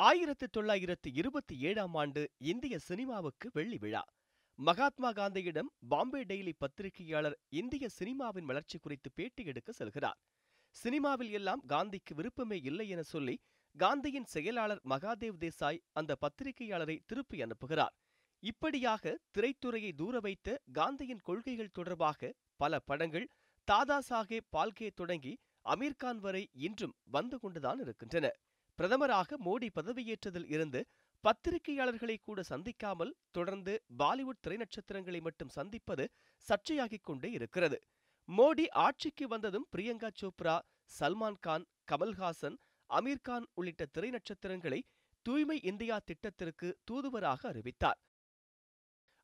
ஆயிரத்து தொள்ளாயிரத்து இருபத்தி ஏழாம் ஆண்டு இந்திய சினிமாவுக்கு வெள்ளி விழா. மகாத்மா காந்தியிடம் பாம்பே டெய்லி பத்திரிகையாளர் இந்திய சினிமாவின் வளர்ச்சி குறித்து பேட்டி எடுக்க செல்கிறார். சினிமாவில் எல்லாம் காந்திக்கு விருப்பமே இல்லை என சொல்லி காந்தியின் செயலாளர் மகாதேவ் தேசாய் அந்த பத்திரிகையாளரை திருப்பி அனுப்புகிறார். இப்படியாக திரைத்துறையை தூர வைத்த காந்தியின் கொள்கைகள் தொடர்பாக பல படங்கள் தாதா சாஹேப் பால்கே தொடங்கி அமீர்கான் வரை இன்றும் வந்து கொண்டுதான் இருக்கின்றன. பிரதமராக மோடி பதவியேற்றதில் இருந்து பத்திரிகையாளர்களை கூட சந்திக்காமல் தொடர்ந்து பாலிவுட் திரைநட்சத்திரங்களை மட்டும் சந்திப்பது சர்ச்சையாகிக் கொண்டே இருக்கிறது. மோடி ஆட்சிக்கு வந்ததும் பிரியங்கா சோப்ரா சல்மான் கான் கமல்ஹாசன் அமீர்கான் உள்ளிட்ட திரைநட்சத்திரங்களை தூய்மை இந்தியா திட்டத்திற்கு தூதுவராக அறிவித்தார்.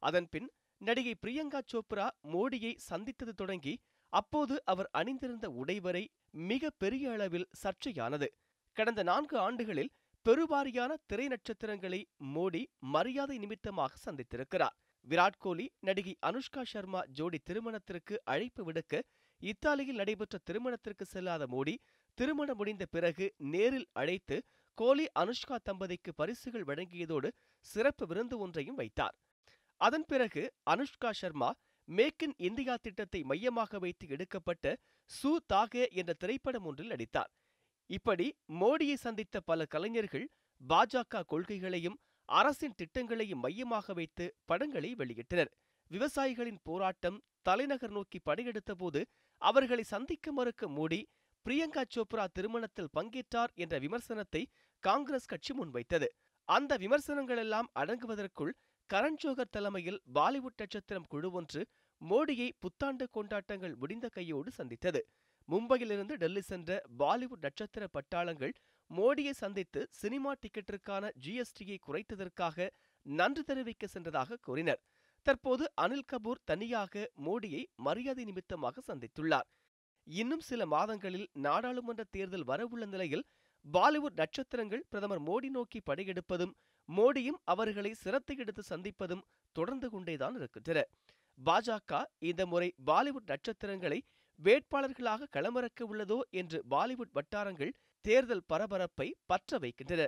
அதன்பின் நடிகை பிரியங்கா சோப்ரா மோடியை சந்தித்தது தொடங்கி அப்போது அவர் அணிந்திருந்த உடைவரை மிக பெரிய அளவில் சர்ச்சையானது. கடந்த நான்கு ஆண்டுகளில் பெருவாரியான திரை நட்சத்திரங்களை மோடி மரியாதை நிமித்தமாக சந்தித்திருக்கிறார். விராட் கோலி நடிகை அனுஷ்கா சர்மா ஜோடி திருமணத்திற்கு அழைப்பு விடுக்க இத்தாலியில் நடைபெற்ற திருமணத்திற்கு செல்லாத மோடி திருமணம் முடிந்த பிறகு நேரில் அழைத்து கோலி அனுஷ்கா தம்பதிக்கு பரிசுகள் வழங்கியதோடு சிறப்பு விருந்து ஒன்றையும் வைத்தார். அதன் பிறகு Anushka Sharma make in India திட்டத்தை மையமாக வைத்து எடுக்கப்பட்ட சு தாகே என்ற திரைப்படம் ஒன்றில் நடித்தார். இப்படி மோடியை சந்தித்த பல கலைஞர்கள் பாஜக கொள்கைகளையும் அரசின் திட்டங்களையும் மையமாக வைத்து படங்களை வெளியிட்டனர். விவசாயிகளின் போராட்டம் தலைநகர் நோக்கி படையெடுத்த போது அவர்களை சந்திக்க மறுக்க மோடி பிரியங்கா சோப்ரா திருமணத்தில் பங்கேற்றார் என்ற விமர்சனத்தை காங்கிரஸ் கட்சி முன்வைத்தது. அந்த விமர்சனங்களெல்லாம் அடங்குவதற்குள் கரண் ஜோகர் தலைமையில் பாலிவுட் நட்சத்திரம் குழு ஒன்று மோடியை புத்தாண்டு கொண்டாட்டங்கள் முடிந்த கையோடு சந்தித்தது. மும்பையிலிருந்து டெல்லி சென்ற பாலிவுட் நட்சத்திர பட்டாளங்கள் மோடியை சந்தித்து சினிமா டிக்கெட்டிற்கான ஜிஎஸ்டியை குறைத்ததற்காக நன்றி தெரிவிக்க சென்றதாக கூறினர். தற்போது அனில் கபூர் தனியாக மோடியை மரியாதை நிமித்தமாக சந்தித்துள்ளார். இன்னும் சில மாதங்களில் நாடாளுமன்ற தேர்தல் வரவுள்ள நிலையில் பாலிவுட் நட்சத்திரங்கள் பிரதமர் மோடி நோக்கி படையெடுப்பதும் மோடியும் அவர்களை சிரத்தை எடுத்து சந்திப்பதும் தொடர்ந்து கொண்டேதான் இருக்கின்றன. பாஜக இந்த முறை பாலிவுட் நட்சத்திரங்களை வேட்பாளர்களாக களமிறக்க உள்ளதோ என்று பாலிவுட் வட்டாரங்கள் தேர்தல் பரபரப்பை பற்ற வைக்கின்றன.